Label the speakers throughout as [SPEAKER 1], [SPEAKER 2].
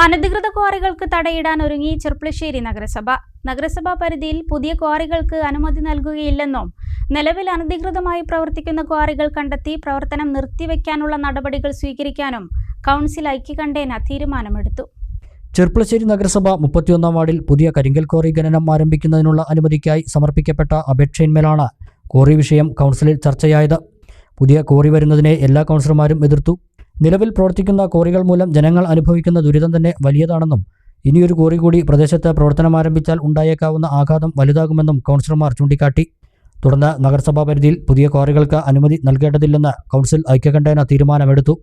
[SPEAKER 1] അനധികൃത ക്വാറികൾക്ക് തടയിടാൻ ഒരുങ്ങി ചെർപ്പുളശ്ശേരി നഗരസഭ. നഗരസഭാ പരിധിയിൽ പുതിയ ക്വാറികൾക്ക് അനുമതി നൽകുകയില്ലെന്നും നിലവിൽ അനധികൃതമായി പ്രവർത്തിക്കുന്ന ക്വാറികൾ കണ്ടെത്തി പ്രവർത്തനം നിർത്തിവെക്കാനുള്ള നടപടികൾ സ്വീകരിക്കാനും കൗൺസിൽ ഐക്യകണ്ഠേന തീരുമാനമെടുത്തു.
[SPEAKER 2] ചെർപ്പുളശ്ശേരി നഗരസഭ മുപ്പത്തിയൊന്നാം വാർഡിൽ പുതിയ കരിങ്കൽ ക്വാറി ഖനനം ആരംഭിക്കുന്നതിനുള്ള അനുമതിക്കായി സമർപ്പിക്കപ്പെട്ട അപേക്ഷയിന്മേലാണ് ക്വാറി വിഷയം കൗൺസിലിൽ ചർച്ചയായത്. പുതിയ ക്വാറി വരുന്നതിനെ എല്ലാ കൗൺസിലർമാരും എതിർത്തു. നിലവിൽ പ്രവർത്തിക്കുന്ന കോറികൾ മൂലം ജനങ്ങൾ അനുഭവിക്കുന്ന ദുരിതം തന്നെ വലിയതാണെന്നും ഇനിയൊരു കോറി കൂടി പ്രദേശത്ത് പ്രവർത്തനം ആരംഭിച്ചാൽ ഉണ്ടായേക്കാവുന്ന ആഘാതം വലുതാകുമെന്നും കൗൺസിലർമാർ ചൂണ്ടിക്കാട്ടി. തുടർന്ന് നഗരസഭാ പരിധിയിൽ പുതിയ കോറികൾക്ക് അനുമതി നൽകേണ്ടതില്ലെന്ന് കൗൺസിൽ ഐക്യകണ്ഠേന തീരുമാനമെടുത്തു.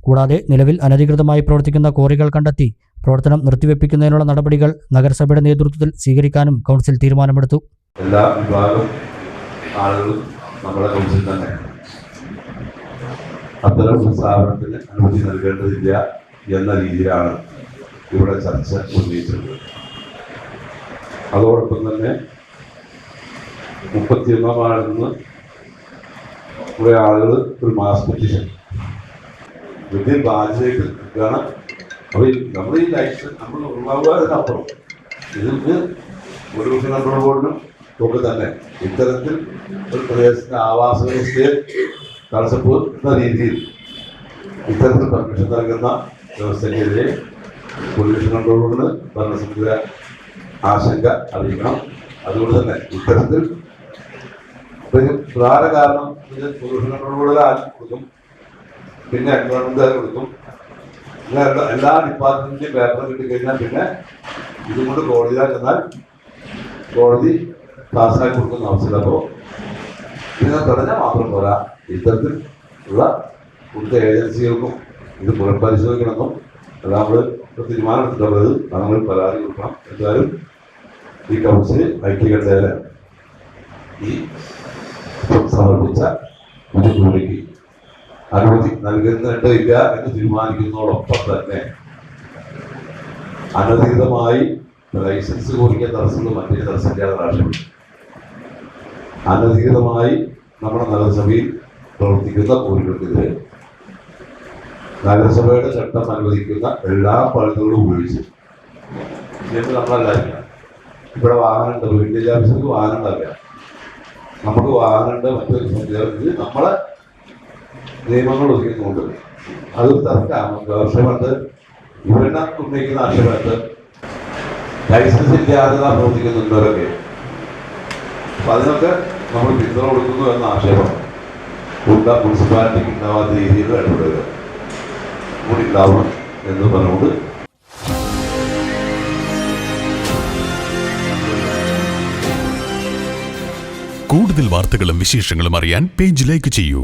[SPEAKER 2] കൂടാതെ നിലവിൽ അനധികൃതമായി പ്രവർത്തിക്കുന്ന കോറികൾ കണ്ടെത്തി പ്രവർത്തനം നിർത്തിവെപ്പിക്കുന്നതിനുള്ള നടപടികൾ നഗരസഭയുടെ നേതൃത്വത്തിൽ സ്വീകരിക്കാനും കൗൺസിൽ തീരുമാനമെടുത്തു.
[SPEAKER 3] എല്ലാ വിഭാഗം ആളുകളും നമ്മുടെ കൗൺസിൽ തന്നെ. അത്തരം സ്ഥാപനത്തിന് അനുമതി നൽകേണ്ടതില്ല എന്ന രീതിയിലാണ് ഇവിടെ ചർച്ച ഉന്നയിച്ചിട്ടുള്ളത്. അതോടൊപ്പം തന്നെ മുപ്പത്തിയൊന്നാം നിന്ന് കുറെ ആളുകൾ ഒരു മാസ് പെറ്റീഷൻ വലിയ ബാധ്യതയ്ക്ക് നിൽക്കുകയാണ് അപ്പോൾ ഈ നമ്മുടെ ഈ ലൈഫ് നമ്മൾ അപ്പുറം ഇതിന് ഒരു കൺട്രോൾ ഒക്കെ തന്നെ ഇത്തരത്തിൽ ഒരു പ്രദേശത്തിന്റെ ആവാസ വ്യവസ്ഥയെ തടസ്സപ്പെടുന്ന രീതിയിൽ ഇത്തരത്തിൽ പെർമിഷൻ നൽകുന്ന വ്യവസ്ഥയ്ക്കെതിരെ പൊല്യൂഷൻ കൺട്രോളോട് ഭരണസമിതിയുടെ ആശങ്ക അറിയിക്കണം. അതുകൊണ്ട് തന്നെ ഇത്തരത്തിൽ പ്രധാന കാരണം പൊല്യൂഷൻ ബോർഡിൽ ആദ്യം കൊടുക്കും? പിന്നെ എൻവയോൺമെന്റ് കൊടുക്കും. അങ്ങനെ എല്ലാ ഡിപ്പാർട്ട്മെന്റിന്റെയും പേപ്പർ കിട്ടിക്കഴിഞ്ഞാൽ പിന്നെ ഇതും കൊണ്ട് കോടതിയിൽ ചെന്നാൽ കോടതി പാസ്സാക്കി കൊടുക്കുന്ന അവസ്ഥ അപ്പോൾ ഇതിനെ തടഞ്ഞാൽ മാത്രം പോരാ. ഇത്തരത്തിൽ ഉള്ള കൊടുത്ത ഏജൻസികൾക്കും ഇത് പുനഃപരിശോധിക്കണമെന്നും അത് നമ്മൾ തീരുമാനം എടുത്തിട്ടുള്ളത് നമ്മൾ പരാതി കൊടുക്കണം. എന്തായാലും ഈ കൗൺസിൽ ഐക്യകണ്ഠേന ഈ സമർപ്പിച്ച കൂടിക്ക് അനുമതി നൽകുന്നുണ്ട് ഇല്ല എന്ന് തീരുമാനിക്കുന്നതോടൊപ്പം തന്നെ അനധികൃതമായി ലൈസൻസ് കുറിക്കാൻ തടസ്സങ്ങൾ മറ്റേ തടസ്സമില്ലാതെ രാഷ്ട്രപ്പെട്ടു അനധികൃതമായി നമ്മുടെ നഗരസഭയിൽ പ്രവർത്തിക്കുന്ന കോഴികൾക്കെതിരെ നഗരസഭയുടെ ചട്ടം അനുവദിക്കുന്ന എല്ലാ പഴുതുകളും ഉപയോഗിച്ച്. ചെയ്യുമ്പോൾ നമ്മളെല്ലാവരും ഇവിടെ വാഹനമുണ്ട് വില്ലേജ് വാഹനം ഉണ്ടാവില്ല നമുക്ക് വാഹനമുണ്ട് മറ്റൊരു സംവിധാനത്തിൽ നമ്മളെ നിയമങ്ങൾ ഒതുക്കുന്നുണ്ട് അത് തർക്കമാണ് പക്ഷേ പണ്ട് ഇവരുടെ ഉന്നയിക്കുന്ന ആക്ഷേപത്ത് ലൈസൻസ് ഇല്ലാതെ പ്രവർത്തിക്കുന്നുണ്ടവരൊക്കെ അപ്പൊ അതിനൊക്കെ നമ്മൾ പിന്തുണ കൊടുക്കുന്നു എന്ന ആക്ഷേപം. ഉണ്ട മുനിസിപ്പാലിറ്റിക്ക് ഉണ്ടാവാത്ത രീതിയിൽ ഇടപെടുക കൂടി ഉണ്ടാവണം എന്ന് പറഞ്ഞുകൊണ്ട്
[SPEAKER 4] കൂടുതൽ വാർത്തകളും വിശേഷങ്ങളും അറിയാൻ പേജ് ലൈക്ക് ചെയ്യൂ.